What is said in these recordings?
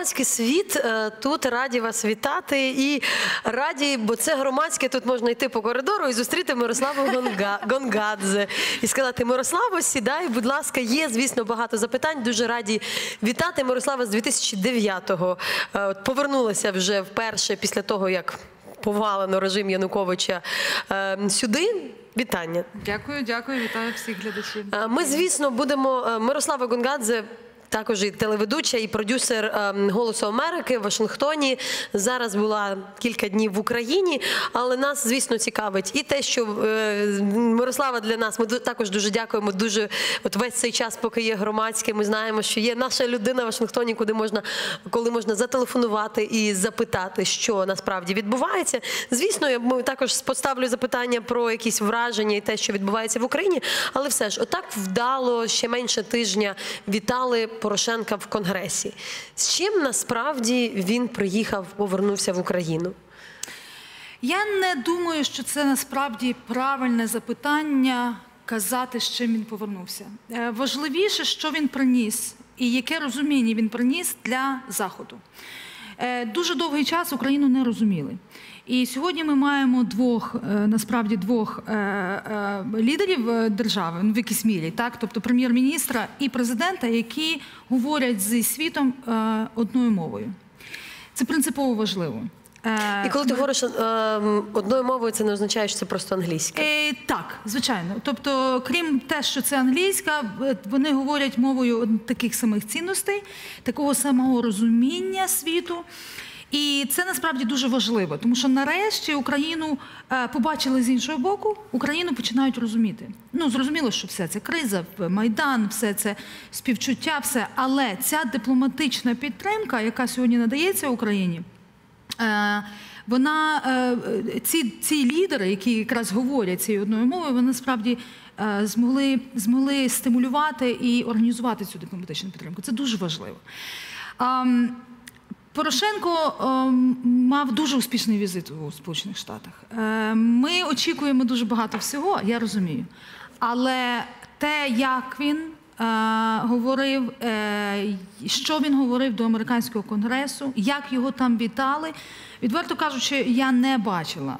громадський світ е, тут раді вас вітати і раді, бо це громадське. Тут можна йти по коридору і зустріти Мирославу Гонга, Гонгадзе і сказати: Мирославо, сідай, будь ласка, є, звісно, багато запитань. Дуже раді вітати. Мирослава з 2009-го е, повернулася вже вперше після того, як повалено режим Януковича е, сюди. Вітання. Дякую, дякую, вітаю всіх глядачів. Ми, звісно, будемо Мирослава Гонгадзе. Також і телеведуча, і продюсер е, Голосу Америки в Вашингтоні. Зараз була кілька днів в Україні, але нас, звісно, цікавить і те, що е, Мирослава для нас. Ми також дуже дякуємо. Дуже от весь цей час, поки є громадське, ми знаємо, що є наша людина в Вашингтоні, куди можна, коли можна зателефонувати і запитати, що насправді відбувається. Звісно, я також поставлю запитання про якісь враження і те, що відбувається в Україні. Але все ж, отак вдало ще менше тижня вітали Порошенка в Конгресі. З чим насправді він приїхав, повернувся в Україну? Я не думаю, що це насправді правильне запитання казати, з чим він повернувся. Е, Важливіше, що він приніс і яке розуміння він приніс для Заходу. Е, Дуже довгий час Україну не розуміли. І сьогодні ми маємо двох, е, насправді двох е, е, лідерів держави ну, в якійсь мірі, так, тобто прем'єр-міністра і президента, які говорять зі світом одною мовою. Це принципово важливо. І коли ти говориш одною мовою, це не означає, що це просто англійська. Так, звичайно. Тобто, крім те, що це англійська, вони говорять мовою таких самих цінностей, такого самого розуміння світу. І це насправді дуже важливо, тому що нарешті Україну е, побачили з іншого боку, Україну починають розуміти. Ну зрозуміло, що все це криза, майдан, все це співчуття, все. Але ця дипломатична підтримка, яка сьогодні надається Україні, Е, Вона е, ці, ці лідери, які якраз говорять цією одною мовою, вони справді змогли, змогли стимулювати і організувати цю дипломатичну підтримку. Це дуже важливо. Порошенко ем, мав дуже успішний візит у Сполучених Штатах. Е, Ми очікуємо дуже багато всього, я розумію. Але те, як він говорив, е, що він говорив до американського конгресу, як його там вітали. Відверто кажучи, я не бачила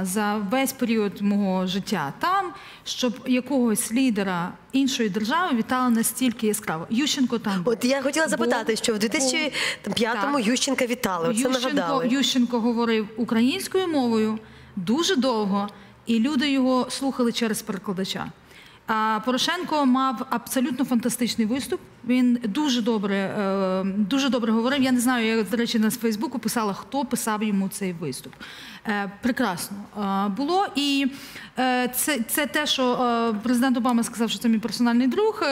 е, за весь період мого життя там, щоб якогось лідера іншої держави вітали настільки яскраво. Ющенко там був. От я хотіла запитати, що в 2005-му Так. Ющенка вітали. Оце Ющенко, нагадали. Ющенко говорив українською мовою дуже довго, і люди його слухали через перекладача. Порошенко мав абсолютно фантастичний виступ. Він дуже добре, е, дуже добре говорив. Я не знаю, я до речі на Фейсбуку писала, хто писав йому цей виступ. Е, Прекрасно е, було. І це, це те, що президент Обама сказав, що це мій персональний друг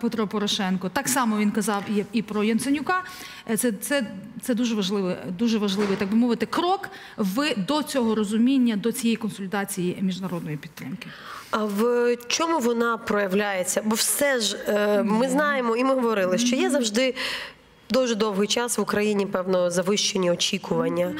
Петро Порошенко. Так само він казав і, про Яценюка. Е, Це, це, це дуже важливий, дуже важливий, так би мовити, крок в до цього розуміння, до цієї консультації міжнародної підтримки. А в чому вона проявляється? Бо все ж ми знаємо і ми говорили, що є завжди. Дуже довгий час в Україні, певно, завищені очікування.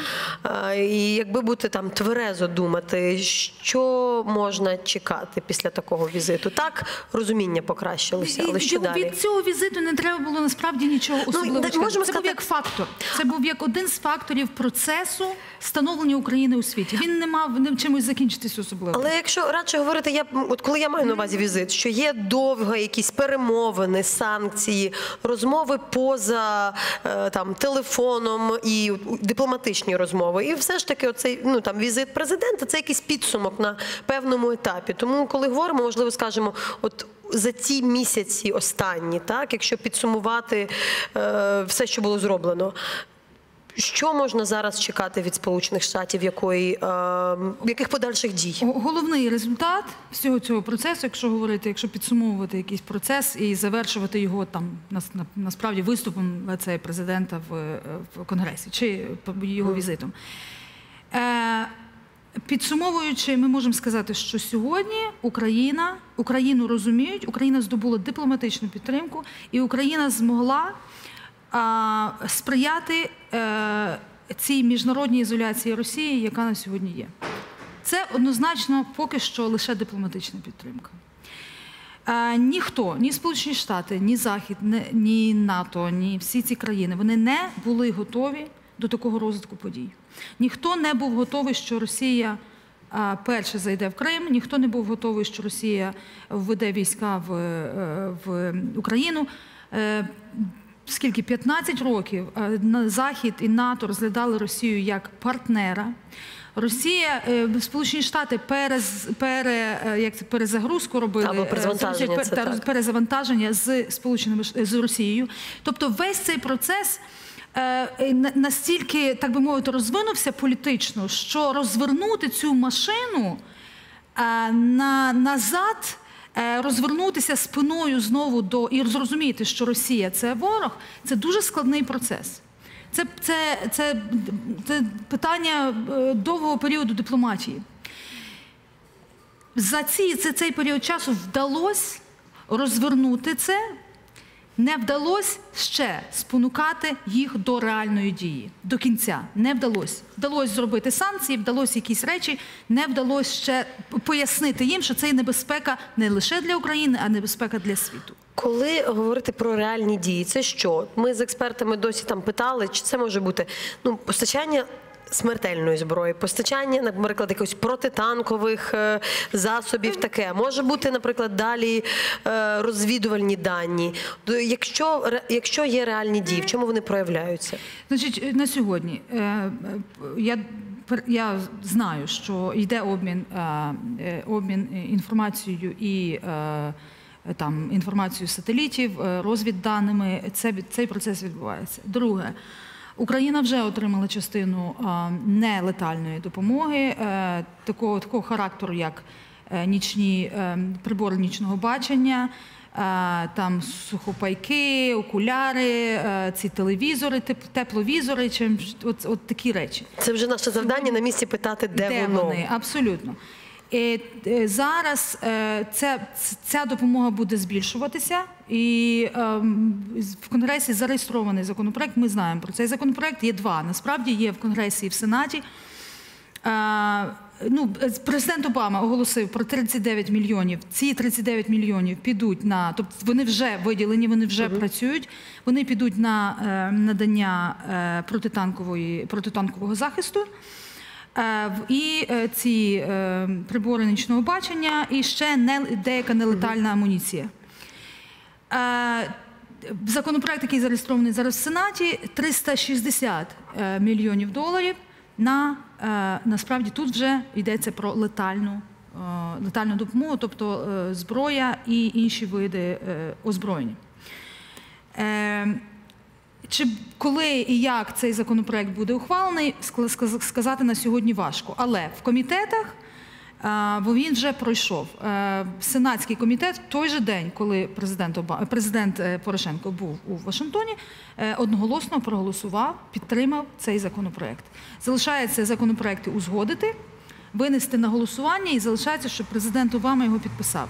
І якби бути там тверезо думати, що можна чекати після такого візиту. Так, розуміння покращилося, але що далі? від цього візиту не треба було насправді нічого особливого. так можемо це сказати- був як фактор. Це був як один з факторів процесу становлення України у світі. Він не мав ним чимось закінчитись особливо. Але якщо радше говорити, я от коли я маю на увазі візит, що є довго якісь перемовини, санкції, розмови поза е, там телефоном і дипломатичні розмови, і все ж таки, оцей ну там візит президента це якийсь підсумок на певному етапі. Тому, коли говоримо, можливо, скажемо, от. За ці місяці останні, так якщо підсумувати е, все, що було зроблено, що можна зараз чекати від Сполучених Штатів, якої е, яких подальших дій? Головний результат всього цього процесу, якщо говорити, якщо підсумовувати якийсь процес і завершувати його там нас- на- насправді виступом цей президента в, е, в конгресі чи його візитом. Е, Підсумовуючи, ми можемо сказати, що сьогодні Україна, Україну розуміють, Україна здобула дипломатичну підтримку, і Україна змогла сприяти е, цій міжнародній ізоляції Росії, яка на сьогодні є. Це однозначно поки що лише дипломатична підтримка. Е, ніхто, ні Сполучені Штати, ні Захід, ні, НАТО, ні всі ці країни вони не були готові до такого розвитку подій. Ніхто не був готовий, що Росія е, перше зайде в Крим, ніхто не був готовий, що Росія введе війська в, в Україну. Скільки 15 років е, Захід і НАТО розглядали Росію як партнера. Росія, е, Сполучені Штати перез, пере, е, як це, перезагрузку робили Або перезавантаження, це та- так. перезавантаження з Сполученими з Росією. Тобто весь цей процес. Настільки, так би мовити, розвинувся політично, що розвернути цю машину на, назад, розвернутися спиною знову до і зрозуміти, що Росія це ворог, це дуже складний процес. Це, це, це, це питання е, довгого періоду дипломатії. За ці, це, цей період часу вдалося розвернути це, не вдалося ще спонукати їх до реальної дії до кінця. Не вдалося. Вдалося зробити санкції, вдалося якісь речі, не вдалося ще пояснити їм, що це небезпека не лише для України, а небезпека для світу. Коли говорити про реальні дії, це що? Ми з експертами досі там питали, чи це може бути ну, постачання. Смертельної зброї, постачання, наприклад, якихось протитанкових е, засобів, таке може бути, наприклад, далі е, розвідувальні дані. Якщо якщо є реальні дії, в чому вони проявляються? Значить, на сьогодні е, я, я знаю, що йде обмін, обмін інформацією і там інформацією сателітів, розвідданими. Це цей процес відбувається. Друге. Україна вже отримала частину нелетальної допомоги е, такого, такого характеру, як е, нічні е, прибори нічного бачення, там сухопайки, окуляри, ці телевізори, тепловізори, чим от, от такі речі. Це вже наше завдання на місці питати, де, воно. вони? Абсолютно. І, е, зараз е, ця, ця допомога буде збільшуватися, і ем, в Конгресі зареєстрований законопроект. Ми знаємо про цей законопроект. Є два. Насправді є в Конгресі і в Сенаті. Е, Ну, е, президент Обама оголосив про 39 мільйонів. Ці 39 мільйонів підуть на, тобто вони вже виділені, вони вже працюють. Вони підуть на е, надання е, протитанкової протитанкового захисту. Е, І е, ці е, прибори нічного бачення, і ще не, деяка нелетальна амуніція. Законопроект, який зареєстрований зараз в Сенаті, 360 е, мільйонів доларів. На насправді тут вже йдеться про летальну, летальну допомогу, тобто зброя і інші види озброєння. Чи коли і як цей законопроект буде ухвалений, сказати на сьогодні важко. Але в комітетах, бо він вже пройшов. Е, Сенатський комітет в той же день, коли президент, Оба- президент е, Порошенко був у Вашингтоні, е, одноголосно проголосував, підтримав цей законопроект. Залишається законопроекти узгодити. Винести на голосування і залишається, щоб президент Обама його підписав.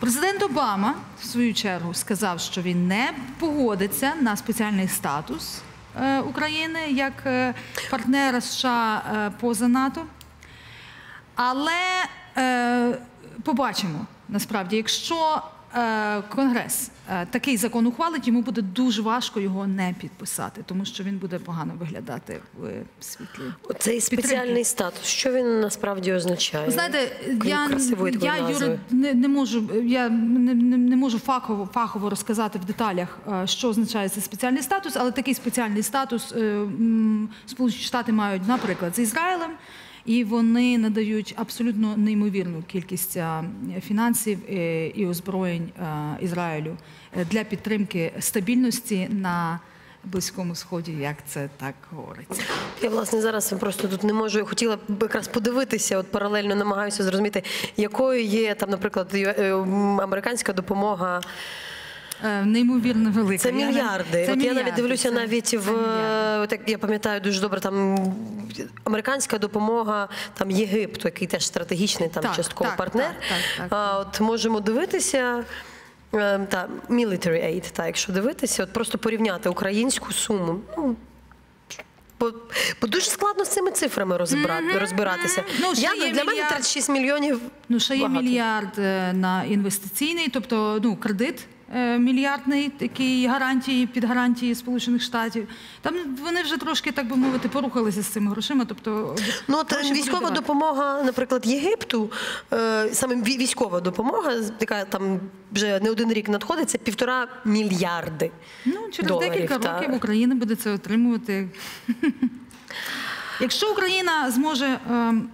Президент Обама, в свою чергу, сказав, що він не погодиться на спеціальний статус е, України як е, партнера США е, поза НАТО. Але побачимо насправді, якщо Конгрес е, такий закон ухвалить, йому буде дуже важко його не підписати, тому що він буде погано виглядати в світлі. Цей спеціальний статус, що він насправді означає? Знаєте, я, я юри, не, не можу, я не, не, не можу фахово, фахово розказати в деталях, е, що означає цей спеціальний статус, але такий спеціальний статус е, Сполучені Штати мають, наприклад, з Ізраїлем. І вони надають абсолютно неймовірну кількість е, фінансів е, і озброєнь е, Ізраїлю для підтримки стабільності на Близькому Сході, як це так говориться. Я власне зараз просто тут не можу. Я хотіла б якраз подивитися, от паралельно намагаюся зрозуміти, якою є там, наприклад, американська допомога. Е, Неймовірно велика. Це мільярди. Це от я навіть дивлюся Це- навіть це в мільярди. от як я пам'ятаю дуже добре. Там американська допомога там Єгипту, який теж стратегічний там Так, частково так, партнер. так, так, так. А, от можемо дивитися. е, Та military aid, та якщо дивитися, от просто порівняти українську суму. Ну, Бо, бо дуже складно з цими цифрами розібрати, розбиратися. Ну, Я, для мене мільярд. 36 мільйонів. Ну, ще є багато. мільярд е, на інвестиційний, тобто ну, кредит мільярдний, такий гарантії під гарантії Сполучених Штатів. Там вони вже трошки, так би мовити, порухалися з цими грошима. Тобто, Ну, от гроші військова допомога, наприклад, Єгипту, е, саме військова допомога, яка там вже не один рік надходить, це півтора мільярди. Ну, через доларів, декілька так. років Україна буде це отримувати. Якщо Україна зможе ем,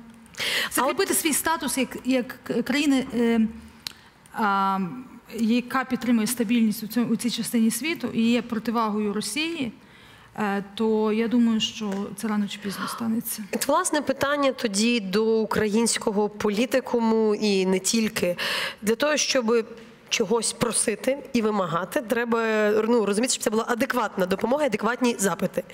закріпити свій статус як, як країни, ем, яка підтримує стабільність у, цьому, у цій частині світу і є противагою Росії, е, то я думаю, що це рано чи пізно станеться. От, власне, питання тоді до українського політикуму і не тільки для того, щоб чогось просити і вимагати, треба ну, розуміти, щоб це була адекватна допомога, адекватні запити.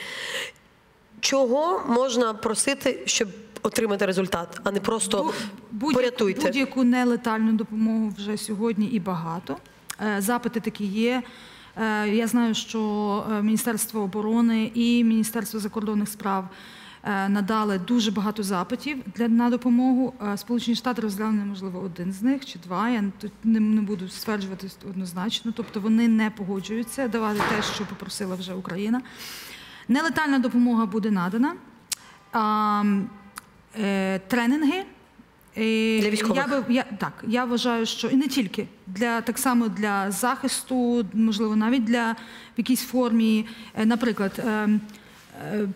Чого можна просити, щоб отримати результат, а не просто Бу- порятуйте? Будь-яку нелетальну допомогу вже сьогодні і багато. Е, Запити такі є. Е, Я знаю, що е, Міністерство оборони і Міністерство закордонних справ надали дуже багато запитів для на допомогу. Сполучені Штати розглянули, можливо, один з них чи два. Я тут не, не буду стверджувати однозначно. Тобто вони не погоджуються давати те, що попросила вже Україна. Нелетальна допомога буде надана. Е, тренінги. Е, Для військових? Я, би, я, так, я вважаю, що і не тільки для так само для захисту, можливо, навіть для в якійсь формі, е, наприклад. е, е,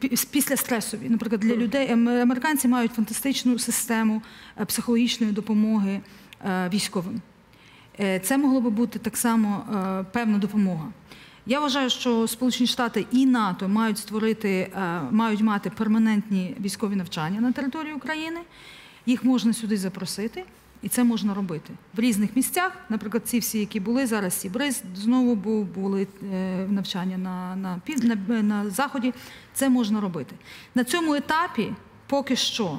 пі- Після стресові, наприклад, для людей американці мають фантастичну систему психологічної допомоги військовим. Це могло би бути так само певна допомога. Я вважаю, що Сполучені Штати і НАТО мають створити, е, мають мати перманентні військові навчання на території України. Їх можна сюди запросити, і це можна робити в різних місцях. Наприклад, ці всі, які були зараз, Сібриз, знову був були е, навчання на, на, на, на заході. Це можна робити на цьому етапі. Поки що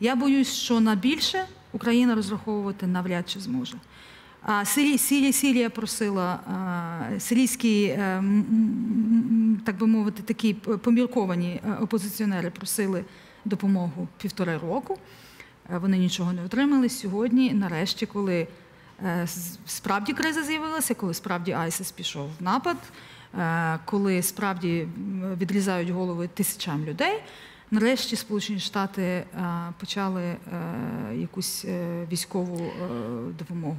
я боюсь, що на більше Україна розраховувати навряд чи зможе. А Сирія, Сирія, Сирія просила сирійські, е, так би мовити, такі помірковані е, опозиціонери просили допомогу півтори року. Е, Вони нічого не отримали. Сьогодні, нарешті, коли справді криза з'явилася, коли справді Айсис пішов в напад, коли справді відрізають голови тисячам людей. Нарешті Сполучені Штати почали якусь військову допомогу.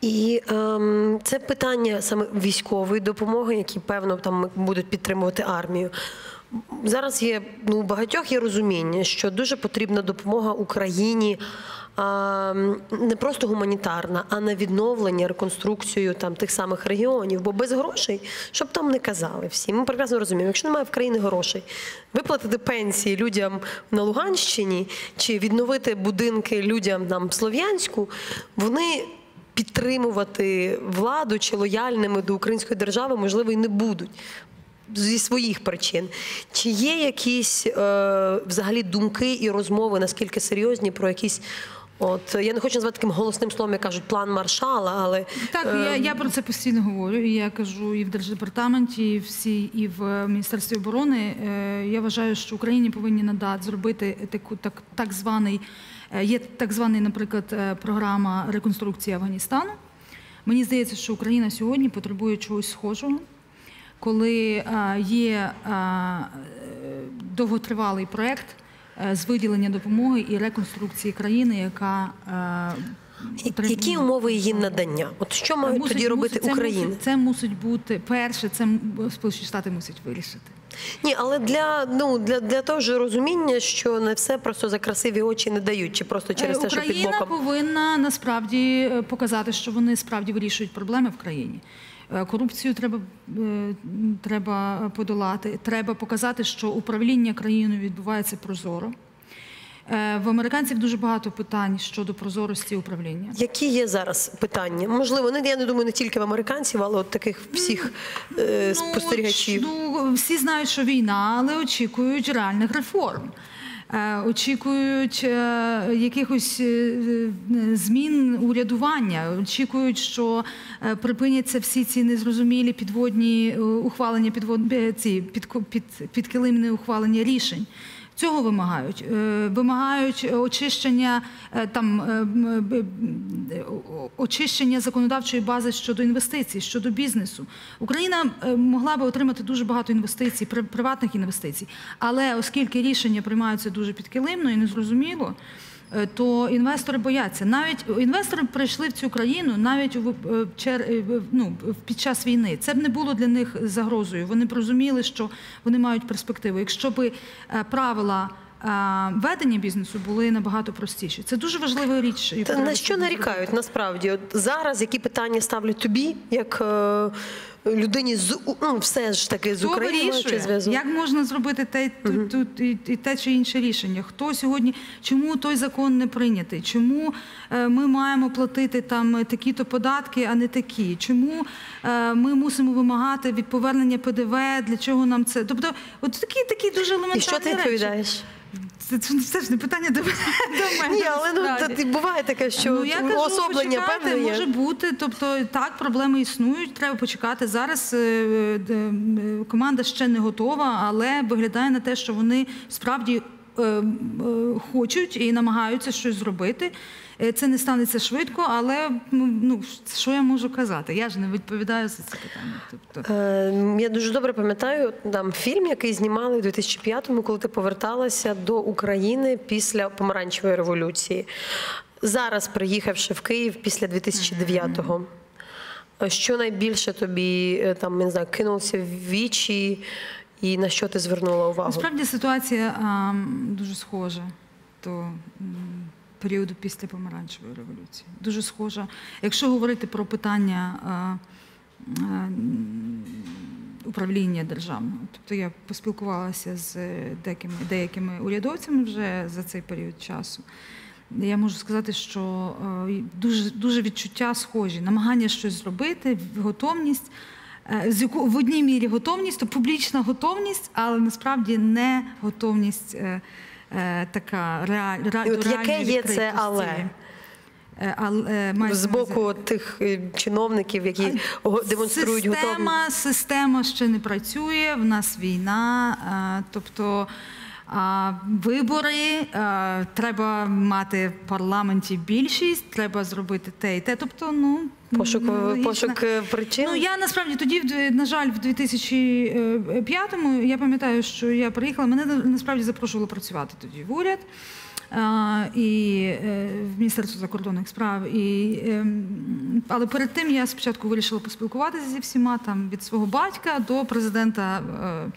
І ем, це питання саме військової допомоги, які певно там будуть підтримувати армію. Зараз є ну багатьох є розуміння, що дуже потрібна допомога Україні не просто гуманітарна, а на відновлення, реконструкцію там тих самих регіонів. Бо без грошей, щоб там не казали всі. Ми прекрасно розуміємо, якщо немає в країні грошей, виплатити пенсії людям на Луганщині чи відновити будинки людям там в Слов'янську, вони підтримувати владу чи лояльними до української держави, можливо, і не будуть. Зі своїх причин. Чи є якісь е, взагалі думки і розмови, наскільки серйозні про якісь. От я не хочу назвати таким голосним словом, як кажуть, план маршала, але Так, я, я про це постійно говорю. І я кажу і в Держдепартаменті, і всі, і в Міністерстві оборони. Е, Я вважаю, що Україні повинні надати зробити таку так, так званий. е, Є так званий, наприклад, е, програма реконструкції Афганістану. Мені здається, що Україна сьогодні потребує чогось схожого, коли є довготривалий проект з виділення допомоги і реконструкції країни, яка е, які умови її надання? От що мають Мусить- тоді робити мусить- це Мусить, це мусить бути перше, це Сполучені Штати мусять вирішити. Ні, але для ну для, для того ж розуміння, що не все просто за красиві очі не дають, чи просто через те, що під Е, Україна повинна насправді е, показати, що вони справді вирішують проблеми в країні. Е, Корупцію треба, е, треба подолати. Треба показати, що управління країною відбувається прозоро. Е, В американців дуже багато питань щодо прозорості управління. Які є зараз питання? Можливо, не я не думаю не тільки в американців, але от таких всіх е, спостерігачів. Ну, ну, всі знають, що війна, але очікують реальних реформ. Е, очікують е, якихось е, змін урядування, очікують, що припиняться всі ці незрозумілі підводні ухвалення, підвод, ці під, підкилимні ухвалення рішень. Цього вимагають. Е, Вимагають очищення е, там е, очищення законодавчої бази щодо інвестицій, щодо бізнесу. Україна могла би отримати дуже багато інвестицій, при- приватних інвестицій, але оскільки рішення приймаються дуже підкилимно і незрозуміло. Е, То інвестори бояться. Навіть інвестори прийшли в цю країну навіть е, е, ну, під час війни. Це б не було для них загрозою. Вони б розуміли, що вони мають перспективу. Якщо б правила ведення бізнесу були набагато простіші. Це дуже важлива річ. Та на що нарікають насправді? От зараз які питання ставлять тобі, як людині з ну, все ж таки з Хто зв'язок? як можна зробити те, тут, тут, і, і те чи інше рішення? Хто сьогодні, чому той закон не прийнятий? Чому е, ми маємо платити там такі-то податки, а не такі? Чому е, ми мусимо вимагати від повернення ПДВ? Для чого нам це? Тобто, от такі такі дуже елементарні І що ти відповідаєш? Це, це, ж не питання до, до мене. Ні, але ну та- буває таке, що ну, я кажу, особлення почекайте, певне є. може бути. Тобто так, проблеми існують. Треба почекати. Зараз е, е, команда ще не готова, але виглядає на те, що вони справді е, е, хочуть і намагаються щось зробити. Е, Це не станеться швидко, але ну, що я можу казати? Я ж не відповідаю за це питання. Тобто, Е, Я дуже добре пам'ятаю там фільм, який знімали у 2005-му, коли ти поверталася до України після помаранчевої революції. Зараз, приїхавши в Київ після 2009-го. е, Що найбільше тобі е, там не знаю, кинулося в вічі, і на що ти звернула увагу? Насправді ситуація а, дуже схожа до періоду після помаранчевої революції. Дуже схожа. Якщо говорити про питання а, а, управління державного, тобто я поспілкувалася з деякими, деякими урядовцями вже за цей період часу. Я можу сказати, що дуже, дуже відчуття схожі, намагання щось зробити, готовність. Е, в одній мірі готовність, то публічна готовність, але насправді не готовність е, е, така реаль, ре, І от яке є це але? Але З боку тих чиновників, які го- демонструють готовність. система, система ще не працює, в нас війна, а, тобто. Вибори, треба мати в парламенті більшість, треба зробити те і те. Тобто, ну Пошук, ну, пошук е, причин. Ну я насправді тоді, на жаль, в 2005-му, я пам'ятаю, що я приїхала. Мене на- насправді запрошували працювати тоді в уряд. І е, в Міністерство закордонних справ. І, ем, але перед тим я спочатку вирішила поспілкуватися зі всіма там від свого батька до президента е,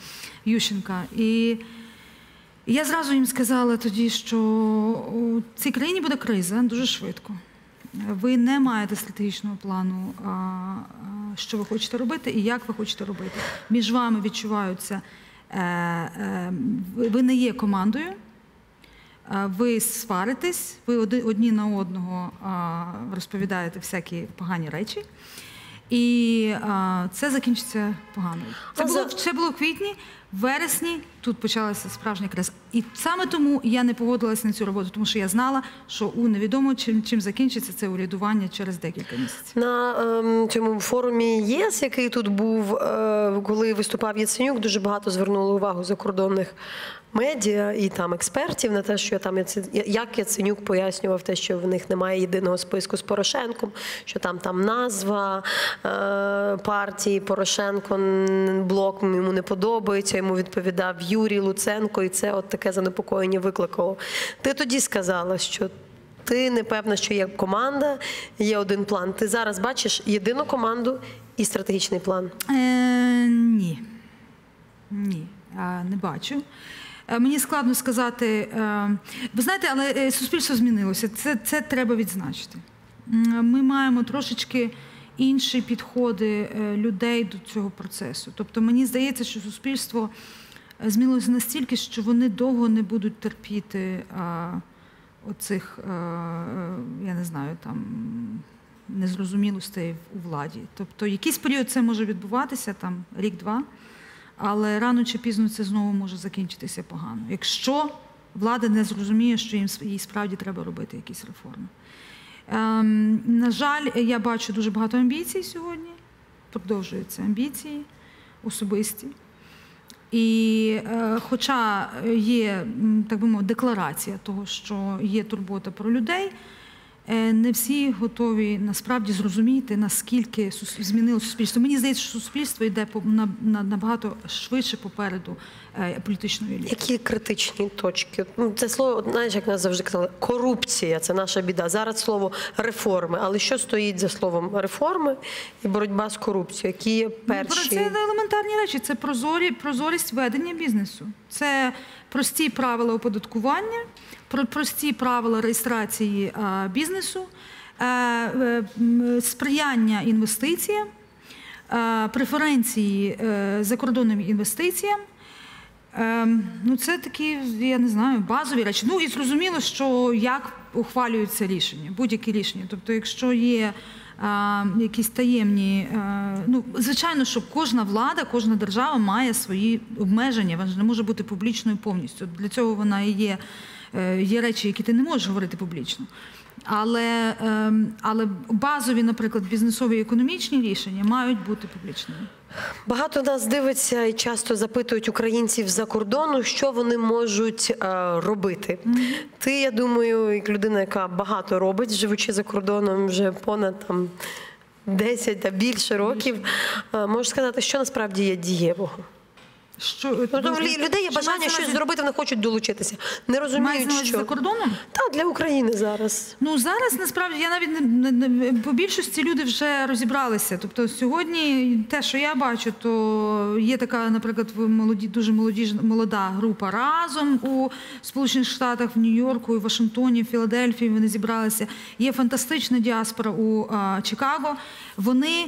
Ющенка. І я зразу їм сказала тоді, що у цій країні буде криза дуже швидко. Ви не маєте стратегічного плану, що ви хочете робити і як ви хочете робити. Між вами відчуваються, е, е, ви- не є командою, ви сваритесь, ви одні на одного розповідаєте всякі погані речі. І це закінчиться погано. Це було, це було в квітні, в вересні тут почалася справжня криза. І саме тому я не погодилася на цю роботу, тому що я знала, що у невідомо чим, чим закінчиться це урядування через декілька місяців. На ем, цьому форумі ЄС, який тут був, е, коли виступав Яценюк, дуже багато звернули увагу закордонних медіа і там експертів на те, що там як Яценюк пояснював те, що в них немає єдиного списку з Порошенком, що там там назва е, партії Порошенко блок йому не подобається. Йому відповідав Юрій Луценко, і це от таке занепокоєння викликало. Ти тоді сказала, що ти не певна, що є команда, є один план. Ти зараз бачиш єдину команду і стратегічний план. Е, ні. Ні, не бачу. Е, Мені складно сказати. е, Ви знаєте, але е, суспільство змінилося. Це, це треба відзначити. Ми маємо трошечки інші підходи людей до цього процесу. Тобто, мені здається, що суспільство змінилося настільки, що вони довго не будуть терпіти е, оцих, е, я не знаю, там незрозумілостей у владі. Тобто, якийсь період це може відбуватися, там рік-два, але рано чи пізно це знову може закінчитися погано. Якщо влада не зрозуміє, що їм їй справді треба робити якісь реформи. Ем, на жаль, я бачу дуже багато амбіцій сьогодні. Продовжуються амбіції особисті. І е, хоча є, так би мовити, декларація того, що є турбота про людей, не всі готові насправді зрозуміти, наскільки сус- змінило суспільство. Мені здається, що суспільство йде набагато швидше попереду е, політичної еліти. Які критичні точки? Ну, Це слово, знаєш, як нас завжди казали, корупція це наша біда. Зараз слово реформи. Але що стоїть за словом реформи і боротьба з корупцією? Які є Ну, перші? це елементарні речі. Це прозорі, прозорість ведення бізнесу. Це прості правила оподаткування, прості правила реєстрації бізнесу, е, е, сприяння інвестиціям, е, преференції е, закордонним інвестиціям. Ем, ну, це такі, я не знаю, базові речі. Ну і зрозуміло, що як ухвалюються рішення, будь-які рішення. Тобто, якщо є а, якісь таємні, е, ну звичайно, що кожна влада, кожна держава має свої обмеження. Вона ж не може бути публічною повністю. Для цього вона і є. Е, Є речі, які ти не можеш говорити публічно. Але, ем, але базові, наприклад, бізнесові і економічні рішення мають бути публічними. Багато нас дивиться і часто запитують українців за кордону, що вони можуть е, робити. Ти, я думаю, як людина, яка багато робить, живучи за кордоном вже понад там 10 та більше років, е, можеш сказати, що насправді є дієвого. Що, Ну, лі- людей є бажання щось зробити, вони хочуть долучитися. Не розуміють, увазі що за кордоном? так для України зараз. Ну зараз насправді я навіть не, не, не по більшості люди вже розібралися. Тобто сьогодні те, що я бачу, то є така, наприклад, молоді дуже молоді молода група разом у Сполучених Штатах, в Нью-Йорку, в Вашингтоні, в Філадельфії. Вони зібралися. Є фантастична діаспора у а, Чикаго. Вони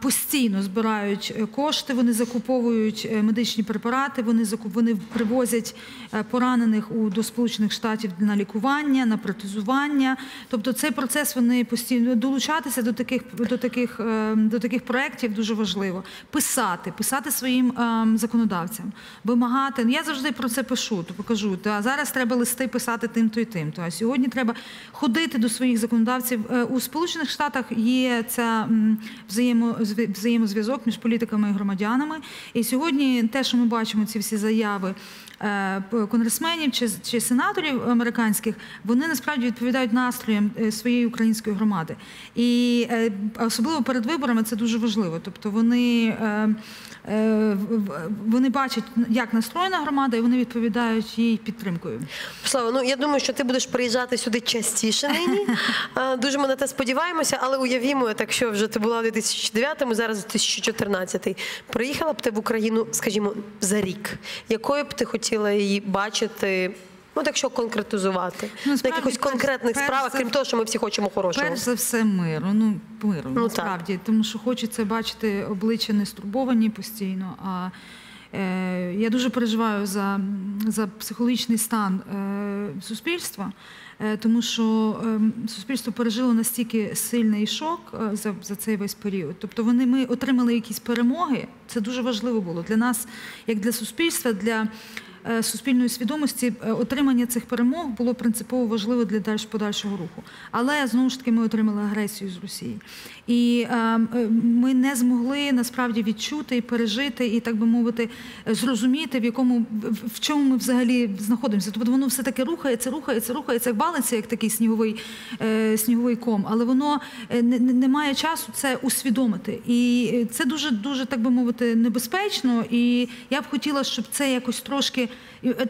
постійно збирають е, кошти, вони закуповують е, медичні препарати, вони вони привозять е, поранених у до Сполучених Штатів на лікування, на протезування. Тобто цей процес вони постійно долучатися до таких до таких до таких проєктів дуже важливо. Писати, писати своїм законодавцям, вимагати. Ну, Я завжди про це пишу, то покажу. Та зараз треба листи писати тим-то і тим-то. А сьогодні треба ходити до своїх законодавців. У Сполучених Штатах є ця взаємозв'язок між політиками і громадянами. І сьогодні те, що ми бачимо, ці всі заяви е, конгресменів чи, сенаторів американських, вони насправді відповідають настроям е, своєї української громади. І е, особливо перед виборами це дуже важливо. Тобто вони, вони бачать, як настроєна громада, і вони відповідають їй підтримкою. Слава, ну я думаю, що ти будеш приїжджати сюди частіше нині. Е, Дуже ми на те сподіваємося, але уявімо, так що вже ти була в 2009-му, зараз 2014 Приїхала б ти в Україну, скажімо, за рік. Якою б ти хотіла її бачити? Ну, так що конкретизувати Ну, на якихось конкретних перш справах, крім того, що ми всі хочемо хорошого. Перш за все, миру. Ну, миру, Ну, насправді. Тому що хочеться бачити обличчя не стурбовані постійно. А е, я дуже переживаю за, за психологічний стан е, суспільства, е, тому що е, суспільство пережило настільки сильний шок е, за, за цей весь період. Тобто вони ми отримали якісь перемоги. Це дуже важливо було для нас, як для суспільства, для суспільної свідомості е, отримання цих перемог було принципово важливо для дальш- подальшого руху. Але знову ж таки ми отримали агресію з Росії. І е, е, ми не змогли насправді відчути і пережити, і так би мовити, е, зрозуміти, в якому в- чому ми взагалі знаходимося. Тобто воно все таки рухається, рухається, рухається, як балиться, як такий сніговий, е, сніговий ком, але воно е, не, має часу це усвідомити. І е, це дуже дуже так би мовити небезпечно. І я б хотіла, щоб це якось трошки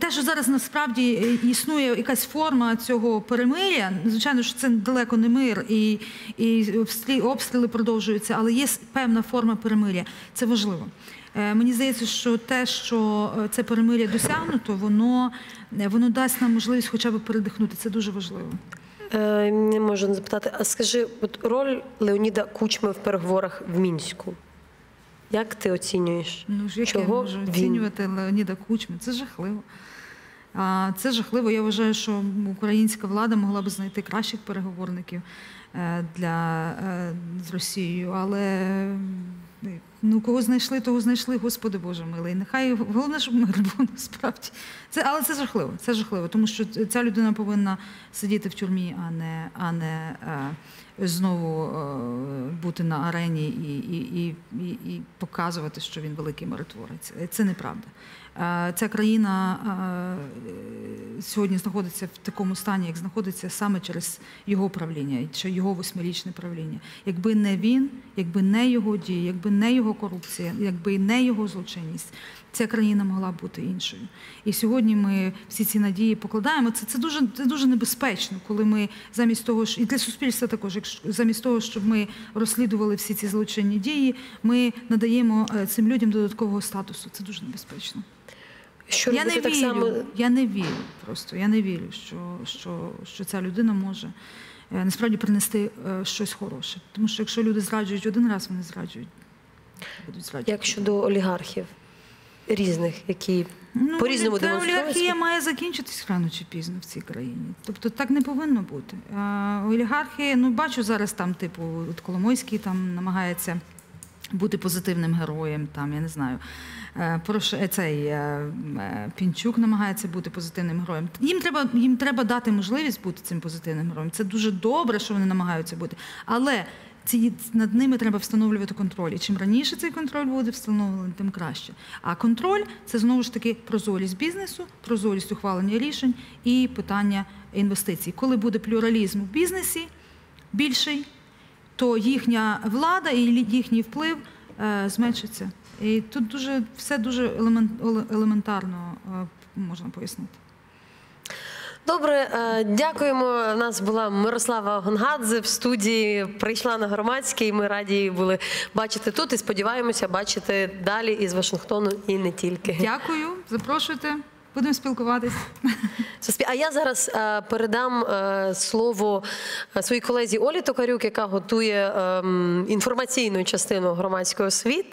те, що зараз насправді е, існує якась форма цього перемиря. Звичайно, що це далеко не мир, і, і обстрі- обстріли продовжуються, але є певна форма перемиря. Це важливо. Е, Мені здається, що те, що е, це перемиря досягнуто, воно, е, воно дасть нам можливість хоча б передихнути. Це дуже важливо. Е, Не можу не запитати, а скажи, от роль Леоніда Кучми в переговорах в Мінську. Як ти оцінюєш? Ну ж як Чого я можу він? оцінювати Леоніда Кучми? Це жахливо. А, Це жахливо. Я вважаю, що українська влада могла б знайти кращих переговорників е, для, е, з Росією, але Ну, кого знайшли, того знайшли, Господи Боже милий. Нехай головне, щоб мир був насправді. Це, але це жахливо. Це жахливо, тому що ця людина повинна сидіти в тюрмі, а не, а не а, знову а, бути на арені і, і, і, і, і показувати, що він великий миротворець. Це неправда. Е, Ця країна е, сьогодні знаходиться в такому стані, як знаходиться саме через його правління, чи його восьмирічне правління. Якби не він, якби не його дії, якби не його корупція, якби не його злочинність, ця країна могла бути іншою. І сьогодні ми всі ці надії покладаємо. Це, це, дуже, це дуже небезпечно, коли ми замість того, ж- і для суспільства також, якщо замість того, щоб ми розслідували всі ці злочинні дії, ми надаємо е, цим людям додаткового статусу. Це дуже небезпечно. Що Я не вірю, так само? я не вірю просто. Я не вірю, що, що, що ця людина може е, насправді принести е, щось хороше. Тому що якщо люди зраджують один раз, вони зраджують. Будуть зраджувати. Як щодо олігархів різних, які Ну, по-різному ця демонструють олігархія має закінчитись рано чи пізно в цій країні. Тобто так не повинно бути. А, олігархи, ну бачу зараз там, типу, от Коломойський там намагається бути позитивним героєм, там, я не знаю. Е, е, цей е, Пінчук намагається бути позитивним героєм. Їм треба, їм треба дати можливість бути цим позитивним героєм. Це дуже добре, що вони намагаються бути. Але ці, над ними треба встановлювати контроль. І чим раніше цей контроль буде встановлений, тим краще. А контроль це знову ж таки прозорість бізнесу, прозорість ухвалення рішень і питання інвестицій. Коли буде плюралізм в бізнесі більший, то їхня влада і їхній вплив зменшиться. І тут дуже все дуже елемент, елементарно е, можна пояснити. Добре, е, дякуємо. У нас була Мирослава Гонгадзе в студії. Прийшла на громадський. Ми раді її були бачити тут і сподіваємося бачити далі із Вашингтону і не тільки. Дякую, запрошуйте, будемо спілкуватися. А я зараз е, передам е, слово е, своїй колезі Олі Токарюк, яка готує ем, інформаційну частину громадського світ,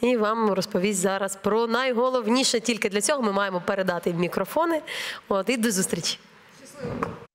і вам розповість зараз про найголовніше. Тільки для цього ми маємо передати мікрофони. От і до зустрічі. Щасливо.